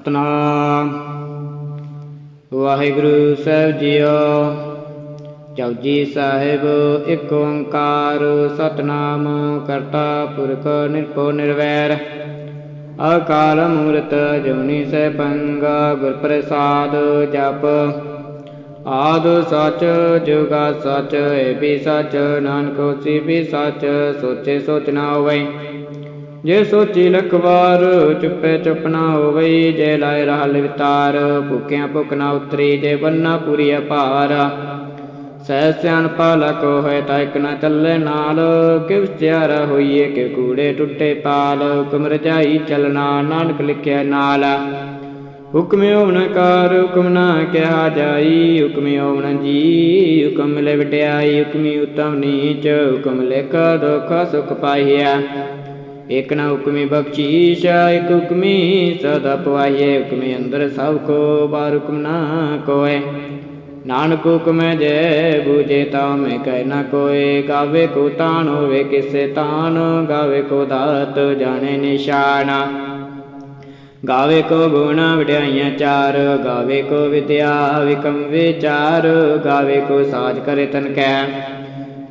ਸਤਨਾਮ। ਵਾਹਿਗੁਰੂ ਸਾਹਿਬ ਜੀਓ ਜਪਜੀ ਸਾਹਿਬ, ਇੱਕ ਓੰਕਾਰ, ਸਤਨਾਮ ਕਰਤਾ ਪੁਰਖ ਨਿਰਭਉ ਨਿਰਵੈਰ। ਅਕਾਲ ਮੂਰਤ ਜੁਨੀ ਸੈਭੰਗਾ ਗੁਰ ਪ੍ਰਸਾਦ ਜਪ। ਆਦ ਸਚ, ਜੁਗਾ ਸਚ ਏ ਵੀ ਸਚ, ਨਾਨਕ ਹੋਸੀ ਵੀ ਸਚ, ਸੋਚੇ ਸੋਚ ਨਾ ਹੋਵੈ। ਜੇ ਸੋਚੀ ਲਖ ਵਾਰ ਚੁੱਪੇ ਚੁੱਪ ਨਾ ਹੋਵਈ, ਜੇ ਲਾਇ ਰਹਿ ਵਿਤਾਰ ਭੁੱਖਿਆਂ ਭੁੱਖ ਨਾ ਉਤਰੀ, ਜੇ ਬੰਨਾ ਪੂਰੀ ਭਾਰ। ਸਹਿ ਸਿਆਣਪਾ ਲਕੋ ਹੋਏ ਤਾਂ ਇਕ ਨਾ ਚੱਲੇ ਨਾਲ, ਕਿਵ ਸਿਆਰਾ ਹੋਈਏ ਕਿ ਕੂੜੇ ਟੁੱਟੇ ਪਾਲ ਹੁਕਮ ਰਜਾਈ ਚਲਣਾ, ਨਾਨਕ ਲਿਖਿਆ ਨਾਲ। ਹੁਕਮ ਹੋਵਨ ਕਾਰ, ਹੁਕਮ ਨਾ ਕਿਹਾ ਜਾਈ, ਹੁਕਮ ਹੋਵਨ ਜੀ ਹੁਕਮ ਮਿਲੇ ਵਡਿਆਈ ਹੁਕਮੀ ਉਤਮ ਨੀਚ, ਹੁਕਮ ਲਿਖ ਦੁਖ ਸੁਖ ਪਾਈਆ ਇਕ ਨਾ ਹੁਕਮੀ ਬਖਸ਼ੀਸ਼ ਇਕ ਹੁਕਮੀ, ਸਦਾ ਪਵਾਈਏ ਹੁਕਮੀ ਅੰਦਰ ਸਭ ਕੋ, ਬਾਰ ਹੁਕਮ ਨਾ ਕੋਏ। ਨਾਨਕ ਹੁਕਮ ਜੈ ਬੂਝੇ ਤਾ ਮੈਂ ਕਹਿ ਨਾ ਕੋਏ। ਗਾਵੇ ਕੋ ਤਾਨ ਹੋਵੇ ਕਿਸੇ ਤਾਨ, ਗਾਵੇ ਕੋ ਦਾਤ ਜਾਣੇ ਨਿਸ਼ਾਨਾ। ਗਾਵੇ ਕੋ ਗੁਣ ਵਡਿਆਈਆਂ ਚਾਰ, ਗਾਵੇ ਕੋ ਵਿਦਿਆ ਵਿਕਮ ਵਿਚਾਰ, ਗਾਵੇ ਕੋ ਸਾਜ ਕਰੇ ਤਨ ਕੈ।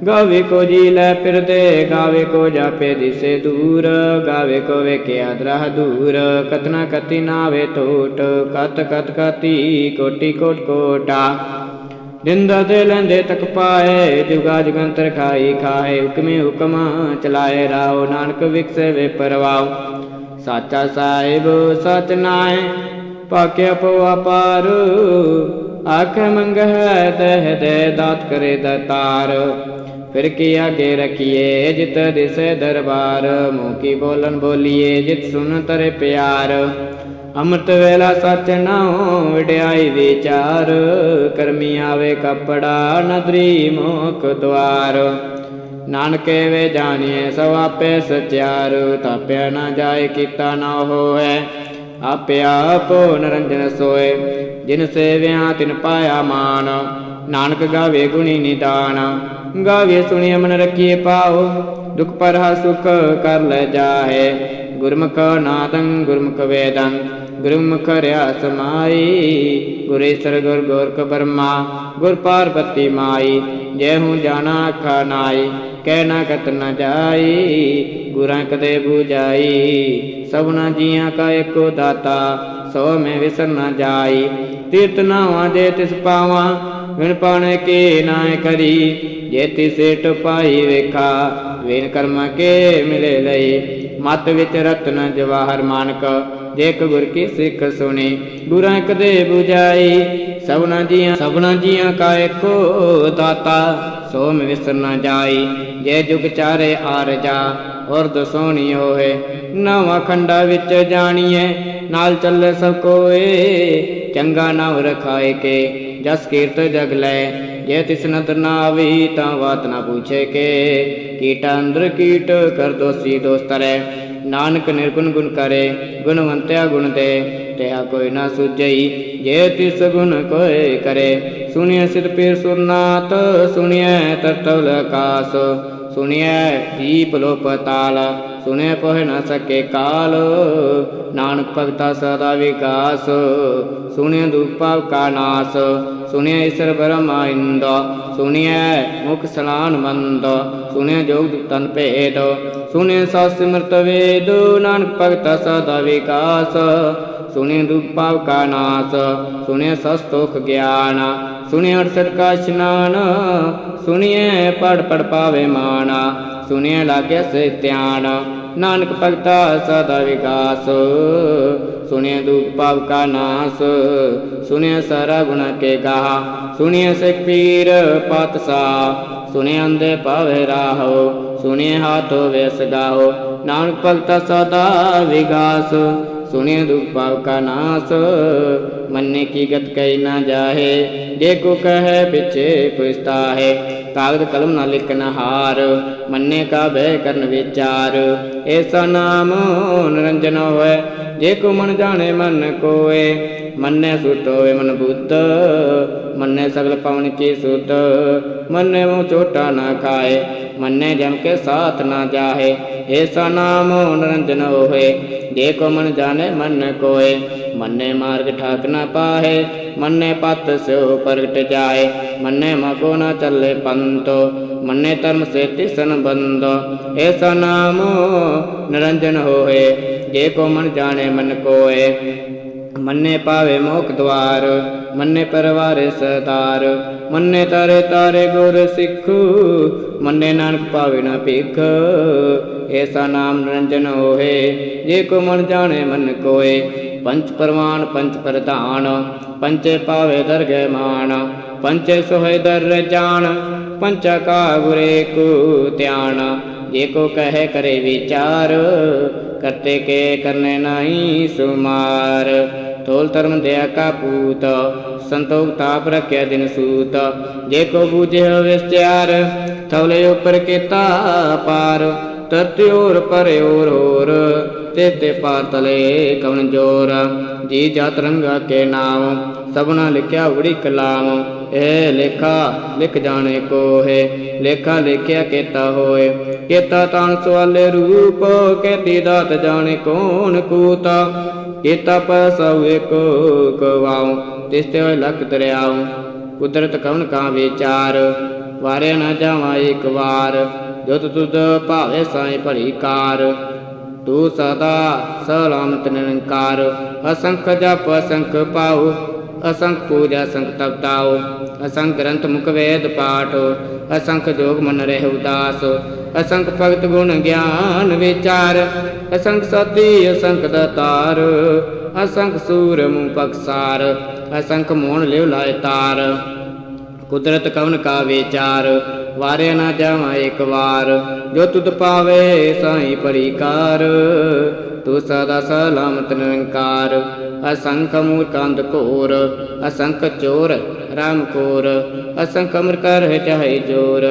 ਗਾਵੇ ਕੋ ਜੀ ਲੈ ਫਿਰਦੇ, ਗਾਵੇ ਕੋ ਜਾਪੇ ਦਿਸੇ ਦੂਰ, ਗਾਵੇ ਕੋ ਵੇਖਿਆ ਦਰਹ ਦੂਰ, ਕਤਨਾ ਕਤੀ ਨਾਵੇ ਟੋਟ, ਕਤ ਕਤ ਕਤੀ ਕੋਟੀ ਕੋਟ ਕੋਟਾ। ਨਿੰਦਾ ਦੇ ਲੈਂਦੇ ਤੱਕ ਪਾਏ, ਜੁਗਾ ਜਗੰਤਰ ਖਾਈ ਖਾਏ, ਹੁਕਮੇ ਹੁਕਮ ਚਲਾਏ ਰਾਓ, ਨਾਨਕ ਵਿਕਸੇ ਵੇ ਪਰਵਾਓ। ਸਾਚਾ ਸਾਹਿਬ ਸਚ ਨਾਏ, ਪਾਕਿਆ ਪਵਾ ਪਾਰ, ਆਖ ਮੰਗ ਹੈ ਦਹ ਦੇ ਦਾਤ ਕਰੇ ਦਤਾਰ। ਫਿਰ ਕੀ ਆਗੇ ਰਖੀਏ? ਜਿਤ ਦਿਸੇ ਦਰਬਾਰ। ਮੂੰਹ ਬੋਲਨ ਬੋਲੀਏ? ਜਿਤ ਸੁਨ ਤਰੇ ਪਿਆਰ। ਅੰਮ੍ਰਿਤ ਵੇਲਾ ਸਚ ਨਾਉ ਵਡਿਆਈ ਵਿਚਾਰ। ਕਰਮੀ ਆਵੇ ਕਪੜਾ, ਨਦਰੀ ਮੁਖ ਦਵਾਰ ਨਾਨਕੇ ਵੇ ਜਾਣੀਏ ਸੋ ਆਪੇ ਸਚਿਆਰ। ਤਾਪਿਆ ਨਾ ਜਾਏ, ਕੀਤਾ ਨਾ ਹੋਏ ਆਪੇ ਆਪੋ ਨਰੰਜਨ ਸੋਏ। ਜਿਨ ਸੇਵਿਆ ਤਿਨ ਪਾਇਆ ਮਾਨ ਨਾਨਕ ਗਾਵੇ ਗੁਣੀ ਨਿਦਾਨ ਗਾਵੇ ਸੁਣੀ ਮਨ ਰੱਖੀਏ ਪਾਓ ਦੁਖ ਪਰ ਹਾ ਸੁਖ ਕਰ ਲੈ ਜਾਹੇ। ਗੁਰਮੁਖ ਨਾਦੰ, ਗੁਰਮੁਖ ਵੇਦੰ, ਗੁਰਮੁਖ ਰਿਆ ਸਮਾਈ। ਗੁਰੇਸ਼ਰ ਗੁਰ ਗੋਰਖ ਬਰਮਾ, ਗੁਰ ਪਾਰਬਤੀ ਮਾਈ। ਜੈ ਹੂੰ ਜਾਣਾ ਆਖਾ ਨਾਈ, ਕਹਿ ਨਾ ਕਤ ਨ ਜਾਈ। ਗੁਰਾਂ ਕਦੇ 부ਜਾਈ ਸਭਨਾ ਜੀਆਂ ਕਾ ਏਕੋ ਦਾਤਾ, ਸੋ ਮੈਂ ਵਿਸਰ ਨ ਜਾਈ। ਤੀਰਤ ਨਾਵਾਂ ਦੇ ਤਿਸ ਪਾਵਾਂ ਵਿਣ ਪਾਣੇ ਕੇ ਨਾਇ ਕਰੀ, ਜੇ ਤਿਸੇ ਟਪਾਈ ਵੇਖਾ ਵੇਨ ਕਰਮ ਕੇ ਮਿਲੇ ਲਈ। ਮਤ ਵਿੱਚ ਰਤਨ ਜਵਾਹਰ ਮਾਨਕ ਦੇਖ ਗੁਰ ਕੀ ਸਿੱਖ ਸੁਣੀ, ਗੁਰਾਂ ਕਦੇ 부ਜਾਈ ਸਭਨਾ ਜੀਆਂ ਸਭਨਾ ਜੀਆਂ ਕਾ ਏਕੋ ਦਾਤਾ, ਸੋ ਵਿਸਰ ਨ ਜਾਈ, ਜੇ ਜੁਗ ਚਾਰੇ ਆਰਜਾ ਔਰ ਦਸੋਣੀ ਹੋਏ ਨਵਾਂ ਖੰਡਾ ਵਿੱਚ ਜਾਣੀਏ ਨਾਲ ਚੱਲੇ ਸਭ ਕੋਏ, ਚੰਗਾ ਨਾਮ ਰਖਾਏ ਕੇ। ਜਸ ਕੀਰਤ ਜਗ ਲੈ, ਜੇ ਤਿਸ ਨਦਰ ਨਾ ਆਵੀ ਤਾਂ ਬਾਤ ਨਾ ਪੁੱਛੇ ਕੇ। ਕੀਟਾ ਅੰਦਰ ਕੀਟ ਕਰ ਦੋਸੀ ਦੋਸਤਰੇ ਨਾਨਕ ਨਿਰਗੁਣ ਗੁਣ ਕਰੇ, ਗੁਣਵੰਤਿਆ ਗੁਣ ਦੇ। ਤਿਆ ਕੋਈ ਨਾ ਸੁਝਈ, ਜੇ ਤਿਸ ਗੁਣ ਕੋਏ ਕਰੇ। ਸੁਣਿਐ ਸਿਰ ਪੀਰ ਸੁਰਨਾਤ ਸੁਣਿਐ ਤਰਤਵ ਆਕਾਸ ਸੁਣਿਐ ਦੀਪ ਲੋਪ ਤਾਲ, ਸੁਣਿਐ ਪਹੁ ਨ ਸਕੇ ਕਾਲ। ਨਾਨਕ ਭਗਤਾ ਸਦਾ ਵਿਕਾਸ, ਸੁਣਿਐ ਦੁਖ ਪਾਪ ਕਾ ਨਾਸ। ਸੁਣਿਐ ਈਸ਼ਰ ਬ੍ਰਹਮਾ ਇੰਦ, ਸੁਣਿਐ ਮੁਖ ਸਲਾਨ ਮੰਦ। ਸੁਣਿਐ ਜੋਗ ਤਨ ਭੇਦ, ਸੁਣਿਐ ਸਤ ਸਿਮਰਤ ਵੇਦ, ਨਾਨਕ ਭਗਤਾ ਸਦਾ ਵਿਕਾਸ। ਸੁਣਿਐ ਦੁਖ ਪਾਪ ਕਾ ਨਾਸ, ਸੁਣਿਐ ਸਸਤੋਖ ਗਿਆਨ, ਸੁਣਿਐ ਅੜਸਠ ਕਾ ਇਸ਼ਨਾਨ, ਸੁਣਿਐ ਪੜ ਪੜ ਪਾਵੇ ਮਾਨਾ, ਸੁਣਿਐ ਲਾਗੇ ਸੇ ਧਿਆਨ, ਨਾਨਕ ਭਗਤਾ ਸਦਾ ਵਿਕਾਸ, ਸੁਣਿਐ ਦੁਖ ਪਾਪ ਕਾ ਨਾਸ, ਸੁਣਿਐ ਸਾਰਾ ਗੁਣ ਕੇ ਗਾਹ, ਸੁਣਿਐ ਸਿਖ ਪੀਰ ਪਾਤਸਾ ਸੁਣਿਐ ਅੰਦੇ ਪਾਵੇ ਰਾਹੋ, ਸੁਣਿਐ ਹਾਥੋ ਵੇਸ ਗਾਹੋ, ਨਾਨਕ ਭਗਤਾ ਸਦਾ ਵਿਗਾਸ ਸੁਣਿਐ ਦੁਖ ਪਾਪ ਕਾ ਨਾਸ, ਮੰਨੇ ਕੀ ਗਤ ਕਈ ਨਾ ਜਾਹੇ ਜੇ ਕੋ ਕਹੈ ਪਿਛੇ ਪੁਸਤਾ ਹੈ ਕਾਗਦ ਕਲਮ ਨਾ ਲਿਖਨ ਹਾਰ, ਮੰਨੇ ਕਾ ਬਹਿ ਕਰਨ ਵਿਚਾਰ ਐਸਾ ਨਾਮ ਨਿਰੰਜਨ ਹੋਏ ਜੇ ਕੋ ਮਨ ਜਾਣੇ ਮਨ ਕੋਏ ਮੰਨੇ ਸੁਤ ਹੋਏ ਮਨ ਬੁੱਧ, ਮੰਨੇ ਸਗਲ ਪਵਨ ਕੀ ਸੁਧ ਮੰਨੇ ਮੂੰ ਚੋਟਾ ਨਾ ਖਾਏ, ਮੰਨੇ ਜਮ ਕੇ ਸਾਥ ਨਾ ਜਾਹੇ ਐਸਾ ਨਾਮ ਨਿਰੰਜਨ ਹੋਏ। ਜੇ ਕੋ ਮਨ ਜਾਣੇ, ਮਨ ਕੋਏ। ਮੰਨੇ ਮਾਰਗ ਠਾਕ ਨਾ ਪਾਹੇ, ਮੰਨੇ ਪਤ ਸਿਓ ਪ੍ਰਗਟ ਜਾਏ। ਮੰਨੇ ਮਗੋ ਨਾ ਚੱਲੇ ਪੰਤੋ ਮੰਨੇ ਧਰਮ ਸੇਤੀ ਤਿਸਨ ਬੰਦੋ ਐਸਾ ਨਾਮ ਨਿਰੰਜਨ ਹੋਏ। ਜੇ ਕੋ ਮਨ ਜਾਣੇ, ਮਨ ਕੋਏ। ਮੰਨੇ ਪਾਵੇ ਮੋਖ ਦਵਾਰ ਮੰਨੇ ਪਰਵਾਰੇ ਸਤਾਰ ਮੰਨੇ ਤਾਰੇ ਤਾਰੇ ਗੁਰ ਸਿੱਖੂ, ਮੰਨੇ ਨਾਨਕ ਪਾਵੇ ਨਾ ਭਿਖ। ਐਸਾ ਨਾਮ ਨਿਰੰਜਨ ਹੋਏ, ਜੇ ਕੋ ਮਨ ਜਾਣੇ ਮਨ ਕੋਏ। ਪੰਚ ਪਰਮਾਨ ਪੰਚ ਪ੍ਰਧਾਨ, ਪੰਚੇ ਪਾਵੇ ਦਰਗਹਿ ਮਾਨ ਪੰਚੇ ਸੋਹਿ ਦਰ ਜਾਣ, ਪੰਚਾ ਕਾ ਗੁਰੇ ਕੋ ਧਿਆਨ। ਜੇ ਕੋ ਕਹੇ ਕਰੇ ਵਿਚਾਰ, ਕਰਤੇ ਕੇ ਕਰਨੇ ਨਹੀਂ ਸੁਮਾਰ। ਤੋਲ ਧਰਮ ਦਇਆ ਕਾ ਪੂਤ, ਸੰਤੋਖ ਤਾਪ ਰਖਿਆ ਦਿਨ ਸੂਤ। ਜੇ ਕੋ ਬੂਝੇ ਵਿਸਚਾਰ ਥਵਲੇ ਉਪਰ ਕੀਤਾ ਪਾਰ। ਤਰਤੇ ਔਰ ਪਰੇ ਔਰ ਹੋਰ, ਤੇ ਤੇ ਪਾਰ ਤਲੇ ਕਵਨ ਜੋਰ। ਜੀ ਜਤ ਰੰਗਾ ਕੇ ਨਾਮ, ਸਭਨਾ ਲਿਖਿਆ ਉੜੀ ਕਲਾਮ ਇਹ ਲੇਖਾ ਲਿਖ ਜਾਣੇ ਕੋ ਹੈ ਲੇਖਾ ਲਿਖਿਆ ਕੀਤਾ ਹੋਏ। ਕੀਤਾ ਤਾਨ ਸਵਾਲੇ ਰੂਪ, ਕੇਤੀ ਦਾਤ ਜਾਣੇ ਕੌਣ ਕੂਤਾ। ਕੀਤਾ ਪਸਾ ਏਕੋ ਕਵਾਉ, ਤਿਸ ਤੇ ਹੋਏ ਲਖ ਦਰਿਆਉ। ਕੁਦਰਤ ਕਵਨ ਕਾ ਵਿਚਾਰ, ਵਾਰਿਆ ਨਾ ਜਾਵਾਂ ਇੱਕ ਵਾਰ। ਜੁਤ ਤੁਧ ਭਾਵੇ ਸਾਈ ਭਲੀ ਕਾਰ। ਤੂੰ ਸਦਾ ਸਲਾਮਤ ਨਿਰੰਕਾਰ, ਅਸੰਖ ਜਪ ਅਸੰਖ ਪਾਉ। ਅਸੰਖ ਪੂਜਾ ਸੰਖ ਤਪਤਾਉ ਅਸੰਖ ਗ੍ਰੰਥ ਮੁਖ ਵੇਦ ਪਾਠ, ਅਸੰਖ ਜੋਗ ਮਨ ਰਹਿ ਉਦਾਸ, ਅਸੰਖ ਭਗਤ ਗੁਣ ਗਿਆਨ ਵਿਚਾਰ, ਅਸੰਖ ਸਤੀ ਅਸੰਖ ਦਤਾਰ ਅਸੰਖ ਸੂਰ ਮੂੰ ਪਕਸਾਰ ਅਸੰਖ ਮੋਹਣ ਲਿਵ ਲਾਇ ਤਾਰ, ਕੁਦਰਤ ਕਵਨ ਕਾ ਵਿਚਾਰ ਵਾਰਿਆ ਨਾ ਜਾਵਾਂ ਇੱਕ ਵਾਰ, ਜੋ ਤੁਧ ਪਾਵੇ ਸਾਈ ਪਰਿਕਾਰ। ਤੂੰ ਸਦਾ ਸਲਾਮਤ ਨਿਰੰਕਾਰ, ਅਸੰਖ ਮੂਰਖੰਦ ਘੋਰ, ਅਸੰਖ ਚੋਰ ਰਾਮ ਕੋਰ, ਅਸੰਖ ਅਮਰ ਕਰ ਚਾਹੇ ਜੋਰ।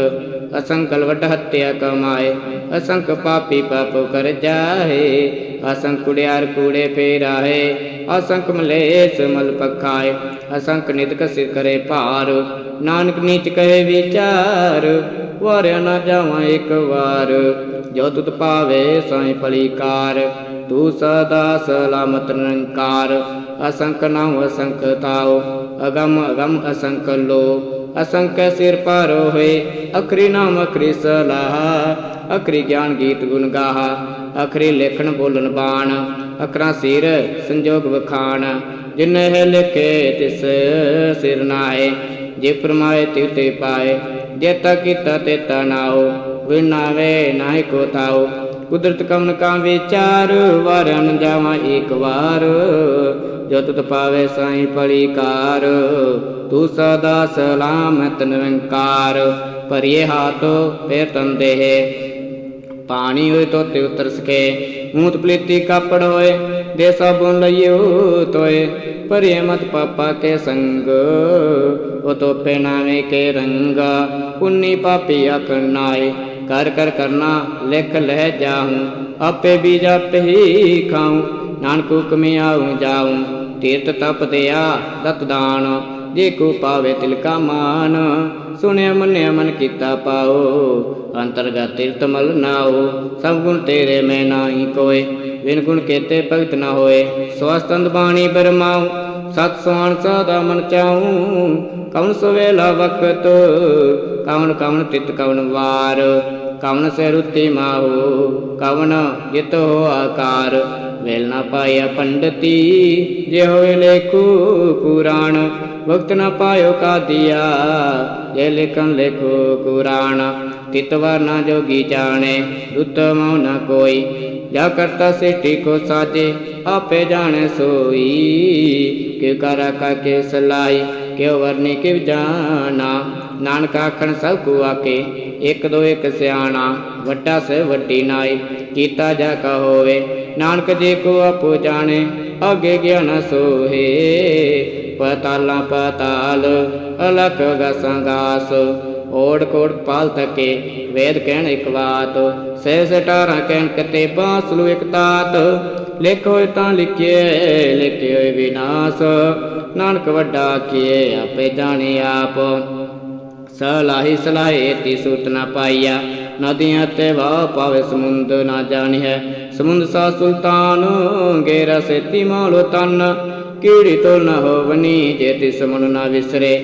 ਅਸੰਖ ਲਵਟ ਹੱਤਿਆ ਕਮਾਏ ਅਸੰਖ ਪਾਪੀ ਪਾਪ ਕਰ ਜਾਏ ਅਸੰਖ ਕੁੜਿਆਰ ਕੂੜੇ ਫੇਰਾਏ ਅਸੰਖ ਮਲੇਸ ਮਲ ਪਖਾਏ ਅਸੰਖ ਨਿਦਕ ਸਿਰ ਕਰੇ ਭਾਰ, ਨਾਨਕ ਨੀਚ ਕਹੇ ਵਿਚਾਰ, ਵਾਰਿਆ ਨਾ ਜਾਵਾਂ ਇੱਕ ਵਾਰ, ਜੋ ਤੁਤ ਪਾਵੇ ਸਾਈ ਪਲੀਕਾਰ ਤੂੰ ਸਦਾ ਸਲਾਮਤ ਨਿਰੰਕਾਰ ਅਸੰਖ ਨਾਮ ਅਸੰਖ ਤਾਉ, ਅਗਮ ਅਗਮ ਅਸੰਖ ਲੋ ਅਸੰਖ ਸਿਰ ਪਾਰੋ ਹੋਏ, ਅਖਰੀ ਨਾਮ ਅਖਰੀ ਸਲਾਹ, ਅਖਰੀ ਗਿਆਨ ਗੀਤ ਗੁਣ ਗਾਹਾ, ਅਖਰੀ ਲੇਖਣ ਬੋਲਣ ਬਾਣ, ਅਖਰਾਂ ਸਿਰ ਸੰਜੋਗ ਵਖਾਣ, ਜਿਨਹਿ ਲਿਖੇ ਤਿਸ ਸਿਰ ਨਾਏ, ਜੇ ਪਰਮਾਏ ਤਿਵ ਤੇ ਪਾਏ ਜੇਤਾ ਕੀਤਾ ਤੇਤਾ ਨਾਉ ਵਿਨਾਵੇ ਨਾਹਿ ਕੋ ਤਾਉ ਕੁਦਰਤ ਕਮਨ ਕਾ ਵਿਚਾਰ ਵਾਰਨ ਜਾਵਾਂ ਇੱਕ ਵਾਰ ਜੋ ਪਾਵੇ ਸਾਈ ਪੜੀ ਤੂੰ ਸਦਾ ਸਲਾਮਤ ਨਿਰੰਕਾਰ, ਭਰੀਏ ਹਾਥੋ ਫੇਰ ਤੰਦੇ ਪਾਣੀ ਹੋਏ ਤੋ ਤੇ ਉਤਰ ਸਕੇ ਮੂਤ ਪਲੀਤੀ ਕਾਪੜ ਹੋਏ ਦੇ ਸਾਬੁਨ ਲਈਓ ਤੋਏ ਪਰਿਏ ਮਤ ਪਾਪਾ ਕੇ ਸੰਗ, ਉਹ ਤੋ ਪਹਿਨਾਵੇ ਕੇ ਰੰਗਾ, ਪੁੰਨੀ ਪਾਪੀ ਆਖਣਾਏ ਕਰ ਕਰ ਕਰਨਾ, ਲਿਖ ਲੈ ਜਾਹੂੰ, ਆਪੇ ਬੀਜ ਆਪੇ ਹੀ ਖਾਉ ਨਾਨਕ ਹੁਕਮੇ ਆਉ ਜਾਉ ਤੀਰਤ ਤਪ ਦਿਆ ਦਤ ਦਾਨ, ਜੇ ਕੋ ਪਾਵੇ ਤਿਲ ਕਾ ਮਾਨ, ਸੁਣਿਆ ਮੰਨਿਆ ਮਨ ਕੀਤਾ ਪਾਓ, ਅੰਤਰਗਤ ਤੀਰਤ ਮਲ ਨਾਓ ਸਭ ਗੁਣ ਤੇਰੇ ਮੈਂ ਨਾਹੀ ਕੋਏ ਵਿਨ ਗੁਣ ਕੇਤੇ ਭਗਤ ਨਾ ਹੋਏ, ਸਵਸਤੰਦ ਬਾਣੀ ਬਰਮਾਉ, ਸਤ ਸੁਆਣ ਸਦਾ ਮਨ ਚਾਉ, ਕਵਨ ਸਵੇਲਾ ਵਕਤ, ਕਵਨ ਕਵਨ ਤਿਤ ਕਵਨ ਵਾਰ, ਕਵਨ ਸੇ ਰੁੱਤੀ ਮਾਹੋ, ਕਵਨ ਜਿਤ ਹੋ ਆਕਾਰ ਵੇਲ ਨਾ ਪਾਇਆ ਪੰਡਤੀ, ਜੇ ਹੋਏ ਲੇਖੂ ਕੁਰਾਨ, ਵਕਤ ਨਾ ਪਾਇਓ ਕਾਦੀਆ, ਜੇ ਲਿਖਨ ਲੇਖੋ ਕੁਰਾਨ ਤਿਤਵਰ ਨਾ ਜੋਗੀ ਜਾਣੇ ਉਤਮ ਨਾ ਕੋਈ, ਜਾ ਕਰਤਾ ਸਿੱਟੀ ਕੋ ਸਾਜੇ, ਆਪੇ ਜਾਣੇ ਸੋਈ ਕਿ ਕਰ ਕਾ ਕੇ ਸਲਾਈ, ਕਿਉ ਵਰਨੀ ਕਿਵ ਜਾਣਾ ਨਾਨਕ ਆਖਣ ਸਭ ਕੋ ਆਕੇ ਇੱਕ ਦੋ ਇੱਕ ਸਿਆਣਾ, ਵੱਡਾ ਸੇ ਵੱਡੀ ਨਾਈ ਕੀਤਾ ਜਾ ਕਾ ਹੋਵੇ, ਨਾਨਕ ਜੇ ਕੋ ਆਪੋ ਜਾਣੇ, ਅਗੇ ਗਿਆਨ ਸੋਹੇ। ਪਤਾਲਾ ਪਤਾਲ, ਅਲਖ ਗਸੰਗਾਸ ਓੜ ਕੋੜ ਪਾਲ ਤਕੇ ਵੇਦ ਕਹਿਣ ਇਕ ਬਾਤ, ਸਹਿ ਸਟਾਰਾਂ ਕਹਿਣ ਕਤੇ ਬਾਸਲੂ ਇਕ ਤਾਤ, ਲਿਖ ਹੋਏ ਤਾਂ ਲਿਖਿਏ ਲਿਖੇ ਵਿਨਾਸ਼, ਨਾਨਕ ਵੱਡਾ ਕੀਏ ਆਪੇ ਜਾਣੇ ਆਪ। ਸਲਾਹੀ ਸਲਾਹੇ ਤੀ ਸੂਤ ਨਾ ਪਾਈਆ। ਨਦੀਆਂ ਤੇ ਵਾ ਪਾਵੇ ਸਮੁੰਦ ਨਾ ਜਾਣੀਐ। ਸਮੁੰਦ ਸਾ ਸੁਲਤਾਨ, ਗੇਰਾ ਸੇਤੀ ਮਾਲੋ ਤਨ। ਕੀੜੀ ਤੋਲ ਨ ਹੋਵਨੀ ਜੇ ਤਿਸ ਮਨ ਨਾ ਵਿਸਰੇ।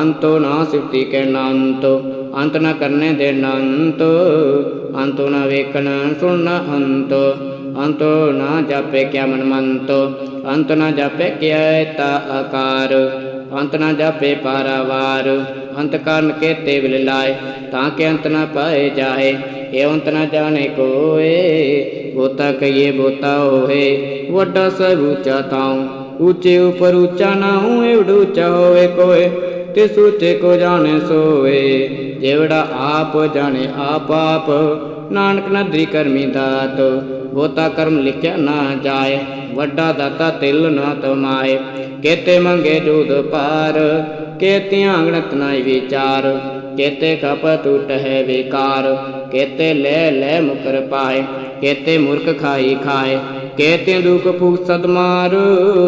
ਅੰਤੋ ਨਾ ਸਿਫਤੀ ਕੈ ਨਾੰਤੋ ਅੰਤ ਨ ਕਰਨੇ ਦੇ ਨੰਤ ਅੰਤੋ ਨ ਵੇਖਣ, ਸੁਣਨਾ ਅੰਤੋ। ਅੰਤੋ ਨਾ ਜਾਪੇ ਕਿਆ ਮਨ ਮੰਤੋ ਅੰਤ ਨ ਜਾਪੇ ਕਿਆ ਤਾ ਆਕਾਰ। ਅੰਤ ਨ ਜਾਪੇ ਪਾਰਾਵਾਰ। ਅੰਤ ਕਰਨ ਕੇ ਤੇ ਵਿਲ ਲਾਏ, ਤਾਂ ਕਿ ਅੰਤ ਨ ਪਾਏ ਜਾਏ, ਇਹ ਅੰਤ ਨ ਜਾਣੇ ਕੋਏ ਗੋਤਾ ਕਹੀਏ ਬੋਤਾ ਹੋਏ, ਵੱਡਾ ਸਭ ਉੱਚਾ ਤਾਉ ਉੱਚੇ ਉਪਰ ਉੱਚਾ ਨਾ ਹੋਏ ਉਡ ਉੱਚਾ ਹੋਵੇ ਕੋਏ ਤੇ ਉੱਚੇ ਕੋ ਜਾਣੇ ਸੋਏ ਜਿਹੜਾ ਆਪ ਜਾਣੇ ਆਪ ਆਪ ਨਾਨਕ ਨਦਰੀ ਕਰਮੀ ਦਾਤ ਬੋਤਾ ਕਰਮ ਲਿਖਿਆ ਨਾ ਜਾਏ, ਵੱਡਾ ਦਾਤਾ ਤਿਲ ਨਾ ਤਮਾਏ। ਕੇਤੇ ਮੰਗੇ ਜੂਦ ਪਾਰ ਕੇਤੀਆਂ ਗਣਤ ਨਾਈ ਵਿਚਾਰ। ਕੇਤੇ ਕਪ ਟੂਟ ਹੈ ਵਿਕਾਰ, ਕੇਤੇ ਲੈ ਲੈ ਮੁਕਰ ਪਾਏ। ਕੇਤੇ ਮੁਰਖ ਖਾਈ ਖਾਏ, ਕੇਤੇ ਦੁਖ ਭੁਖ ਸਦ ਮਾਰ,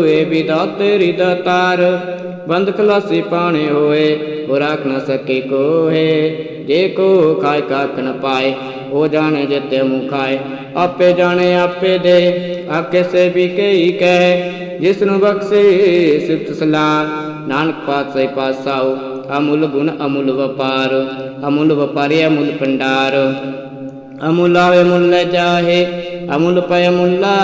ਏ ਵਿਦਾਤੇ ਰਿਦਾ ਤਾਰ। ਬੰਦ ਖਲਾਸੀ ਪਾਣੇ ਹੋਏ ਉਹ ਰਾਖ ਨਾ ਸਕੇ ਕੋਹੇ, ਜੇ ਕੋ ਖਾਇ ਕਾਖ ਨ ਪਾਏ। ਉਹ ਜਾਣੇ ਜਿਤੇ ਮੁ ਖਾਏ। ਆਪੇ ਜਾਣੇ, ਆਪੇ ਦੇ। ਆਕੇ ਸੇ ਵੀ ਕਈ ਕਹਿ ਜਿਸ ਨੂੰ ਬਖਸ਼ੇ ਸਿਫਤ ਸਲਾਹ। ਨਾਨਕ ਪਾਤਸ਼ਾਹ ਪਾਸਾਓ ਅਮੁੱਲ ਗੁਣ, ਅਮੁੱਲ ਵਪਾਰ। ਅਮੁੱਲ ਵਪਾਰੀ, ਅਮੁੱਲ ਪੰਡਾਰ ਅਮੁੱਲ ਆਵੇ ਮੁੱਲ ਚਾਹੇ। ਅਮੁੱਲ ਪੈ ਮੁੱਲਾ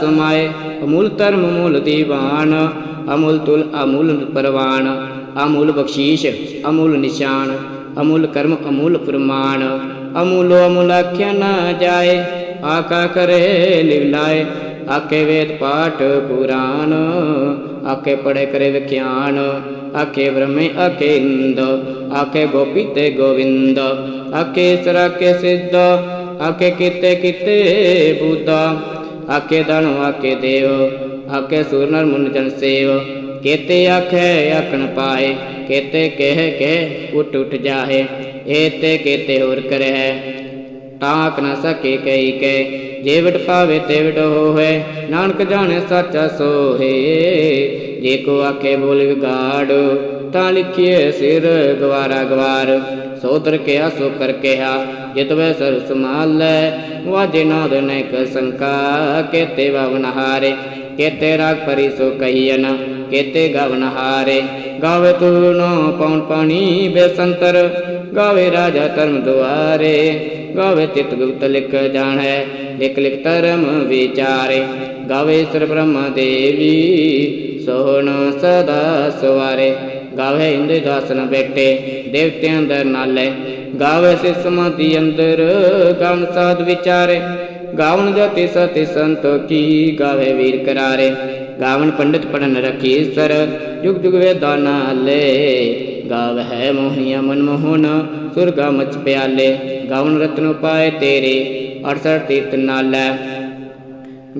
ਸਮਾਏ। ਅਮੁੱਲ ਧਰਮ ਮੁੱਲ ਦੀਵਾਨ। ਅਮੁੱਲ ਤੁਲ, ਅਮੁੱਲ ਪਰਵਾਨ। ਅਮੁੱਲ ਬਖਸ਼ੀਸ਼, ਅਮੁੱਲ ਨਿਸ਼ਾਨ। ਅਮੁੱਲ ਕਰਮ, ਅਮੁੱਲ ਪ੍ਰਮਾਣ ਅਮੂਲੋ ਅਮੁੱਲ ਨਾ ਜਾਏ, ਆਕਾ ਕਰੇ ਲਿਵਲਾਏ ਆਕੇ ਵੇਦ ਪਾਠ ਪੁਰਾਨ ਆਕੇ ਪੜੇ ਕਰੇ ਵਿਖਿਆਨ ਆਕੇ ਬ੍ਰਹਮੇ ਆਕੇ ਇੰਦ ਆਕੇ ਗੋਪੀ ਤੇ ਗੋਵਿੰਦ। ਆਕੇ ਸਰਾ ਕੇ ਸਿੱਧ ਆਕੇ ਕਿਤੇ ਕਿਤੇ ਬੁੱਧਾ। ਆਕੇ ਦਨ ਆਕੇ ਦੇਵ ਆਕੇ ਸੂਰ, ਨਰ ਮੁਨ ਜਨ ਸੇਵ। ਕੇਤੇ ਆਖੇ ਆਖਣ ਪਾਏ, ਕੇਤੇ ਕਹਿ ਕੇ ਉਠ ਉਠ ਜਾਹੇ ਏਤੇ ਕੇਤੇ ਹੋਰ ਕਰਹਿ। ਤਾਕ ਨ ਸਕੇ ਕਈ ਕੈ ਜੇ ਵਟ ਪਾਵੇ ਤੇ ਵਟ ਹੋਏ ਨਾਨਕ ਜਾਣੇ ਸਾਚਾ ਸੋਹੇ। ਜੇ ਕੋ ਆਖੇ ਬੋਲ ਵਿਗਾੜ, ਤਾਂ ਲਿਖੀਏ ਸਿਰ ਗਵਾਰਾ ਗਵਾਰ। ਸੋਦਰ ਕਿਆ ਸੋ ਕਰ ਕਿਹਾ, ਜਿਤ ਵੈ ਸਰ ਸਮਾਲੈ ਵਾਜੇ ਨਾਦ ਨੈਕ ਸੰਕਾ, ਕੇਤੇ ਵਵਨ ਹਾਰੇ ਕੇਤੇ ਰਾਗ ਪਰੀ ਸੋ ਕਹੀਨ ਕੇਤੇ ਗਵਨ ਹਾਰੇ। ਗਾਵੇ ਤੂ ਨੋ ਪਉਣ ਪਾਣੀ ਬੇਸੰਤਰ, ਗਾਵੇ ਰਾਜਾ ਧਰਮ ਦੁਆਰੇ। ਗਾਵੇ ਤਿਤ ਗੁਪਤ ਲਿਖ ਜਾਣੈ, ਲਿਖ ਲਿਖ ਧਰਮ ਵਿਚਾਰੇ। ਗਾਵੇ ਸਰ ਬ੍ਰਹਮਾ ਦੇਵੀ, ਸੋਹਣ ਸਦਾ ਸਵਾਰੇ। ਗਾਵੇ ਇੰਦੇ ਦਾਸਨ ਬੈਠੇ, ਦੇਵਤਿਆਂ ਅੰਦਰ ਨਾਲੇ। ਗਾਵੇ ਸਿ ਸਮਾਧੀ ਅੰਦਰ, ਗਾਵਨ ਸਾਧ ਵਿਚਾਰੇ। ਗਾਵਨ ਜਤੀ ਸਤੀ ਸੰਤੋ ਕੀ ਗਾਵੇ ਵੀਰ ਕਰਾਰੇ। ਗਾਵਨ ਪੰਡਿਤ ਪੜਨ ਰਖੀ ਸਰ। ਜੁਗ ਜੁਗ ਵੇਦਾਂ ਨਾਲੇ ਗਾਵ ਹੈ ਮੋਹਨੀਆ ਮਨ ਮੋਹਨ, ਸੁਰਗਾ ਮਚ ਪਿਆਲੇ। ਗਾਵਨ ਰਤਨ ਪਾਏ ਤੇਰੇ 68 ਤੀਰਤ ਨਾਲੇ।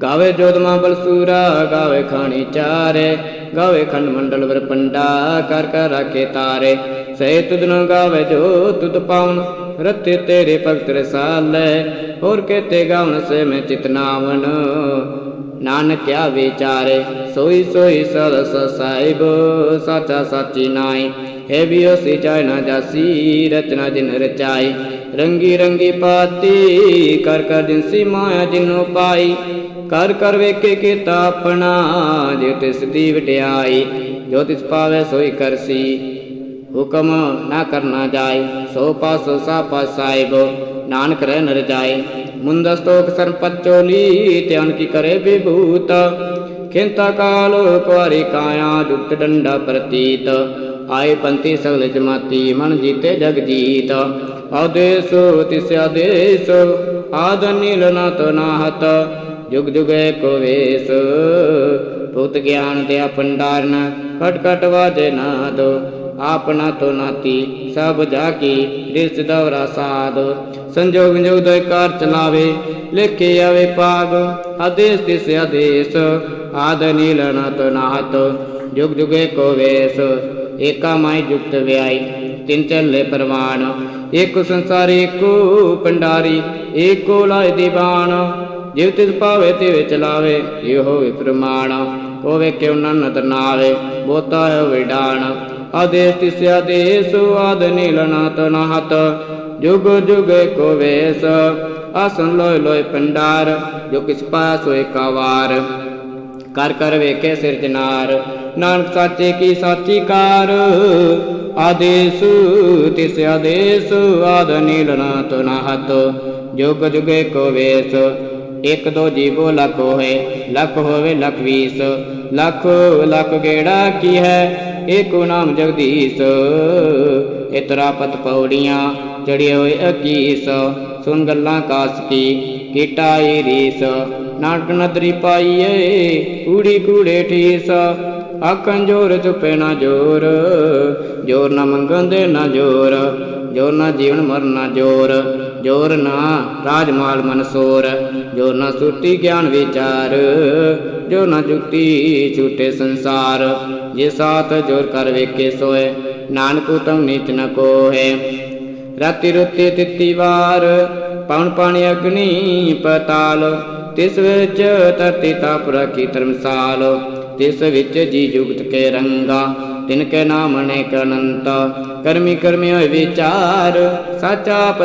ਗਾਵੇ ਜੋਦਮਾ ਬਲਸੂਰਾ, ਗਾਵੇ ਖਾਣੀ ਚਾਰੇ। ਗਾਵੇ ਖੰਡ ਮੰਡਲ ਵਰ ਪੰਡਾ, ਕਰ ਕਰ ਰਾਖੇ ਤਾਰੇ। ਸੇ ਤੁਧ ਨ ਗਾਵੇ ਜੋ ਤੁਧ ਪਾਉਨ ਰਤੇ ਤੇਰੇ ਭਗਤ ਰਸਾਲੇ। ਹੋਰ ਕੇਤੇ ਗਾਵਨ ਸੇ ਮੈਂ ਚਿਤਨਾਵਨ ਨਾਨਕ ਕਿਆ ਵਿਚਾਰੇ ਸੋਈ ਸੋਈ ਸਰਸ ਸਾਹਿਬ, ਸਾਚਾ ਸਾਚੀ ਨਾਈ। ਹੈ ਵੀ ਉਸੀ ਨਾ ਜਾਸੀ, ਰਚਨਾ ਜਿਨ ਰਚਾਈ। ਰੰਗੀ ਰੰਗੀ ਪਾਤੀ, ਕਰ ਕਰ ਜਿਨਸੀ ਮਾਇਆ ਜਿਨੋ ਪਾਈ। ਕਰ ਕਰ ਵੇਖੇ ਕੀਤਾ ਆਪਣਾ, ਜੇ ਤਿਸ ਦੀ ਵਡਿਆਈ। ਜੋ ਤਿਸ ਪਾਵੇ ਸੋਈ ਕਰਸੀ ਹੁਕਮ ਨਾ ਕਰਨਾ ਜਾਏ ਸੋ ਪਾਸ ਸਾ ਪਾਸ ਸਾਹਿਬ, ਨਾਨਕ ਰਹਿ ਨਰ ਜਾਏ ਮੁੰਦ ਸਤੋਕ ਸਰਪਤ ਚੋਲੀ ਧਿਆਨ ਕੀ ਕਰੇ ਵਿਭੂਤ। ਖਿੰਤਾ ਕਾਲ ਕੁਆਰੀ ਕਾਇਆ ਜੁਗਤ ਡੰਡਾ ਪ੍ਰਤੀਤ। ਆਏ ਪੰਤੀ ਸਗਲ ਜਮਾਤੀ ਮਨ ਜੀਤੇ ਜਗ ਜੀਤ ਆਦੇਸ, ਤਿਸ ਆਦੇਸ, ਆਦ ਨੀਲ ਨਤ ਨਾਹਤ। ਜੁਗ ਜੁਗੇ ਕੋ ਵੇਸ, ਭੂਤ ਗਿਆਨ ਦੇ ਪੰਡਾਰਨ ਕਟ ਕਟ ਵਾਜੇ ਆਪਣਾ ਆਪਨਾ ਤੋ ਨਾਤੀ, ਸਭ ਜਾ ਕੀ ਰਿਸ ਦਵਰਾ ਸਾਧ। ਸੰਜੋਗ ਜੋਗ ਦੋਇ ਕਾਰ ਚਲਾਵੇ, ਲਿਖੇ ਆਵੇ ਪਾਗ। ਆਦੇਸ ਤਿਸ ਆਦੇਸ, ਆਦ ਨੀਲ ਨਤ। ਨਾਹਤ ਜੁਗ ਜੁਗੇ ਕੋ ਵੇਸ, ਏਕਾ ਮਾਈ ਜੁਗਤ ਵਿਆਈ, ਤਿੰਨ ਚੱਲੇ ਪਰਵਾਨ। ਏਕੋ ਸੰਸਾਰ, ਏਕੋ ਪੰਡਾਰੀ ਏਕੋ ਲਾਇ ਦੀਵਾਨ ਜਿਵ ਤਿਸ ਪਾਵੇ ਤਿਵ ਚਲਾਵੇ, ਇਹ ਹੋਵੇ ਪ੍ਰਮਾਣ। ਹੋਵੇ ਕਿਉ ਨਨਤ ਨਾਵੇ, ਬੋਤਾ ਹੈ ਵਿਡਾਣ ਆਦੇਸ ਤਿਸ ਆਦੇਸ ਆਦ ਨੀਲ ਨਾਤ ਨਾਹਤ, ਜੁਗ ਜੁਗ ਕੋ ਵੇਸ। ਆਸਨ ਲੋਇ ਲੋਇ ਪੰਡਾਰ, ਜੋ ਕਿਸ ਪਾਸ ਹੋਏ ਕਾਵਾਰ। ਕਰ ਕਰ ਵੇਖੇ ਨਾਨਕ ਸਾਚੇ ਕੀ ਸਾਚੀ ਕਾਰ। ਆਦੇਸ ਤਿਸ ਆਦੇਸ ਆਦ ਨੀਲ ਨਾ ਤੋ ਨਾ ਜੁਗ ਜੁਗੇ ਕੋ ਵੇਸ। ਇਕ ਦੋ ਜੀਵੋ ਲਖ ਹੋਏ, ਲਖ ਹੋਵੇ ਲੱਖ ਵੀਸ। ਲੱਖ ਲਖ ਗੇੜਾ ਕੀ ਹੈ? ਏਕੋ ਨਾਮ ਜਗਦੀਸ਼, ਇਤਰਾ ਪਤ ਪੌੜੀਆਂ ਚੜੇ ਹੋਏ ਅਕੀਸ ਸੁਨ ਗੱਲਾਂ ਕਾਸ ਕੀ ਕੀਟਾਈ ਰੀਸ, ਨਾਨਕ ਨਦਰੀ ਪਾਈਏ ਕੂੜੀ ਕੂੜੇ ਠੀਸ, ਆਖਣ ਜੋਰ ਚੁਪੇ ਨਾ ਜੋਰ ਜੋਰ ਨਾ ਮੰਗਣ ਦੇ ਨਾ ਜੋਰ ਜੋਰ ਨਾ ਜੀਵਨ ਮਰਨ ਨਾ ਜੋਰ ਜੋਰ ਨਾ ਰਾਜ ਮਾਲ ਮਨਸੋਰ ਜੋ ਨਾ ਸੁਰਤੀ ਗਿਆਨ ਵਿਚਾਰ, ਜੋ ਨਾ ਜੁਗਤੀ ਛੂਟੇ ਸੰਸਾਰ। ਜੇ ਸਾਥ ਜੋਰ ਕਰ ਵੇਖੇ ਸੋਏ, ਨਾਨਕ ਉਤਮ ਨੀਚ ਨ ਕੋਹੇ। ਰਾਤੀ ਰੁੱਤੀ ਤਿੱਤੀ ਵਾਰ, ਪਵਨ ਪਾਣੀ ਅਗਨੀ ਪਤਾਲ, ਤਿਸ ਵਿੱਚ ਧਰਤੀ ਤਾਪ ਰੱਖੀ ਧਰਮਸਾਲ। ਤਿਸ ਵਿੱਚ ਜੀ ਜੁਗਤ ਕੇ ਰੰਗਾ, ਤਿਨ ਕੇ ਨਾਮ ਅਨੇਕ ਅਨੰਤ। ਕਰਮੀ ਕਰਮੀ ਹੋਏ ਵਿਚਾਰ, ਸਾਚਾ ਆਪ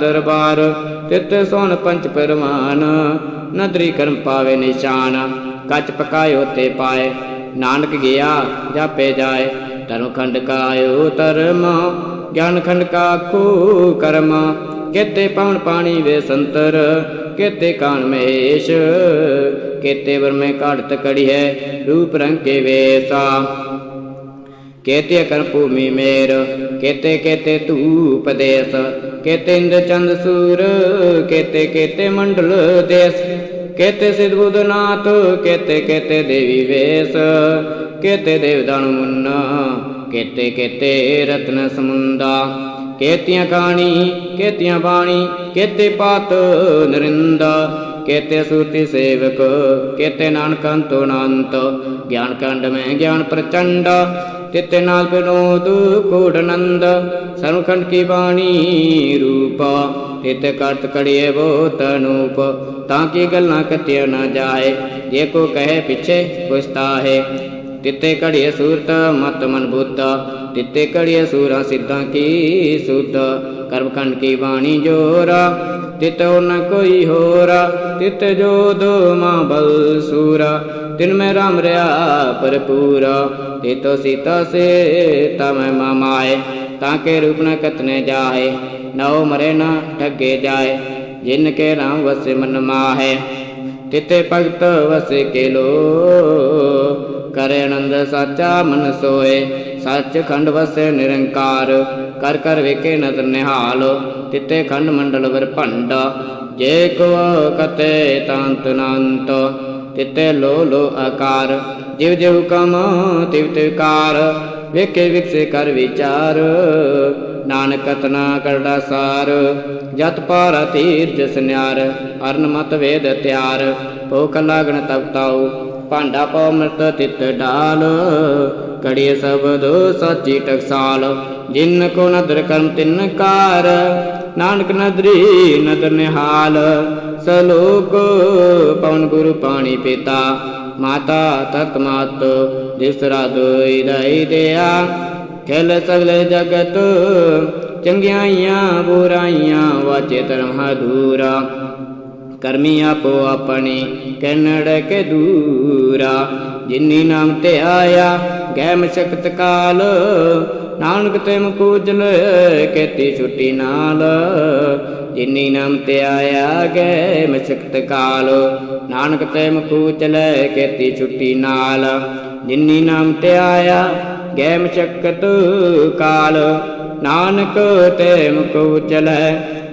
ਦਰਬਾਰ। ਤਿਤ ਸੋਨ ਪੰਚ ਪਰਮਾਨ ਨਦਰੀ ਕਰਮ ਪਾਵੇ ਨਿਸ਼ਾਨ। ਕੱਚ ਪਕਾਇਓ ਤੇ ਪਾਏ, ਨਾਨਕ ਗਿਆ ਜਾਪੇ ਜਾਏ। ਧਰਮ ਖੰਡ ਕਾਇਓ ਧਰਮ, ਗਿਆਨ ਖੰਡ ਕਾ ਖੂ ਕਰਮ। ਕੇਤੇ ਪਵਨ ਪਾਣੀ ਵੇ ਸੰਤਰ, ਕੇਤੇ ਕਾਨ ਮਹੇਸ਼ ਕੇਤੇ ਵਰਮੇ ਘਾੜਤ ਕੜੀ ਹੈ, ਰੂਪ ਰੰਗ ਕੇ ਵੇਸਾ। ਕੇਤੇ ਕਰ ਭੂਮੀ ਮੇਰ, ਕੇਤੇ ਕੇਤੇ ਧੂਪ ਦੇਸ। ਕੇਤੇ ਇੰਦ ਚੰਦ ਸੂਰ, ਕੇਤੇ ਕੇਤੇ ਮੰਡਲ ਦੇਸ। ਕੇਤੇ ਸਿਧ ਬੁੱਧਨਾਥ ਕੇਤੇ ਕੇਤੇ ਦੇਵੀ ਵੇਸ। ਕੇਤੇ ਦੇਵਦਾਨ ਮੁੰਨਾ, ਕੇਤੇ ਕੇਤੇ ਰਤਨ ਸਮੁੰਦਾ। ਕੇਤੀਆਂ ਕਾਣੀ, ਕੇਤੀਆਂ ਬਾਣੀ, ਕੇਤੇ ਪਾਤ ਨਰਿੰਦਾ। ਕੇਤੇ ਸੂਤੀ ਸੇਵਕ, ਕੇਤੇ ਨਾਨਕ ਅੰਤੋ ਅਨੰਤ। ਗਿਆਨ ਕੰਡ ਮੈਂ ਗਿਆਨ ਪ੍ਰਚੰਡ, ਤਿਤੇ ਨਾਲ ਬਿਨੋਦ ਕੋੜ ਆਨੰਦ ਸਰਵਖੰਡ ਕੀ ਬਾਣੀ ਰੂਪਾ, ਤਿਤ ਕਰਤ ਕੜੀਏ ਬੋ ਤਨੂਪ ਤਾਂ ਕੀ ਗੱਲਾਂ ਕਤਿਆ ਨਾ ਜਾਏ, ਜੇ ਕੋ ਕਹੇ ਪਿਛੇ ਪੁਛਤਾ ਹੈ ਤਿੱਤੇ ਘੜੀਏ ਸੂਰਤ, ਮਤ ਮਨ ਬੁੱਧ ਤਿੱਤੇ ਘੜੀਏ ਸੂਰਾ, ਸਿੱਧਾਂ ਕੀ ਸੁਧ ਕਰਮਖੰਡ ਕੀ ਬਾਣੀ ਜੋਰਾ, ਤਿਤ ਨ ਕੋਈ ਹੋਰਾ। ਤਿਤ ਜੋ ਦੋ ਮਾਂ ਬਲ ਸੂਰਾ, ਤਿਨ ਮੈਂ ਰਾਮ ਰਿਆ ਭਰਪੂਰਾ। ਤਿਤੋ ਸੀਤਾ ਸੇ ਤਮੈ ਮਾਮਾਏ ਤਾਂ ਕੇ ਰੂਪ ਨ ਕਤਨੇ ਜਾਏ। ਨਉ ਮਰੇ ਨ ਠੱਗੇ ਜਾਏ, ਜਿਨ ਕੇ ਰਾਮ ਵਸੇ ਮਨ ਮਾਹੇ। ਤਿਤੇ ਭਗਤ ਵਸੇ ਕੇ ਲੋ ਕਰੇ ਆਨੰਦ, ਸਾਚਾ ਮਨ ਸੋਏ। ਸੱਚ ਖੰਡ ਵਸੇ ਨਿਰੰਕਾਰ, ਕਰ ਕਰ ਵੇਖੇ ਨਦਰ ਨਿਹਾਲ। ਤਿਤੇ ਖੰਡ ਮੰਡਲ ਵਰ ਭੰਡ, ਜੇ ਕੋ ਕਤੇ ਤਾਂਤ ਅਨੰਤ ਤਿਤੇ ਲੋ ਲੋ ਆਕਾਰ, ਜਿਵ ਜਿਵ ਕਮ ਤਿਵ ਤਿਵ ਕਾਰ। ਵੇਖੇ ਵਿਕਸੇ ਕਰ ਵਿਚਾਰ, ਨਾਨਕ ਤਨਾ ਕਰੜਾ ਸਾਰ। ਜਤ ਪਾਰਾ ਤੀਰਜ ਸਨਿਆਰ ਅਰਨ ਮਤ ਵੇਦ ਤਿਆਰ। ਭੋਖ ਲਾਗਣ ਤਪ ਤਾਉ ਭਾਂਡਾ ਪਉ ਮ੍ਰਿਤ ਤਿਤ ਡਾਲ। ਕੜੀਏ ਸਬਦ ਸਾਚੀ ਟਕਸਾਲ। ਜਿਨ ਕੋ ਨਦਰ ਕਰਮ ਤਿਨ ਕਾਰ, ਨਾਨਕ ਨਦਰੀ ਨਦਰ ਨਿਹਾਲ। ਸਲੋਕ ਪਵਨ ਗੁਰੂ ਪਾਣੀ ਪਿਤਾ। ਮਾਤਾ ਤਤ ਮਾਤ ਜਿਸ ਰਾਦ ਇਦਈ ਦਿਆ। ਖੇਲ ਸਗਲੇ ਜਗਤ ਚੰਗਿਆਈਆਂ ਬੁਰਾਈਆਂ ਵਾਚੇ ਧਰਮ ਹਦੂਰਾ ਕਰਮੀ ਆਪੋ ਆਪਣੀ ਕਨੜ ਕੇ ਦੂਰਾ। ਜਿਨੀ ਨਾਮ ਤੇ ਆਇਆ ਗੈ ਮਸ਼ਕਤ ਕਾਲ। ਨਾਨਕ ਤੇ ਮੁਕੂਜਲ ਕੇਤੀ ਛੁੱਟੀ ਨਾਲ। ਜਿਨੀ ਨਾਮ ਤੇ ਆਇਆ ਗੈ ਮਸ਼ਕਤ ਕਾਲ। ਨਾਨਕ ਤੇ ਮੁਕੂਜਲ ਕੇਤੀ ਛੁੱਟੀ ਨਾਲ। ਜਿਨੀ ਨਾਮ ਤੇ ਆਇਆ ਗੈ ਮਸ਼ਕਤ ਕਾਲ। ਨਾਨਕ ਤੇ ਮੁਕੂਜਲ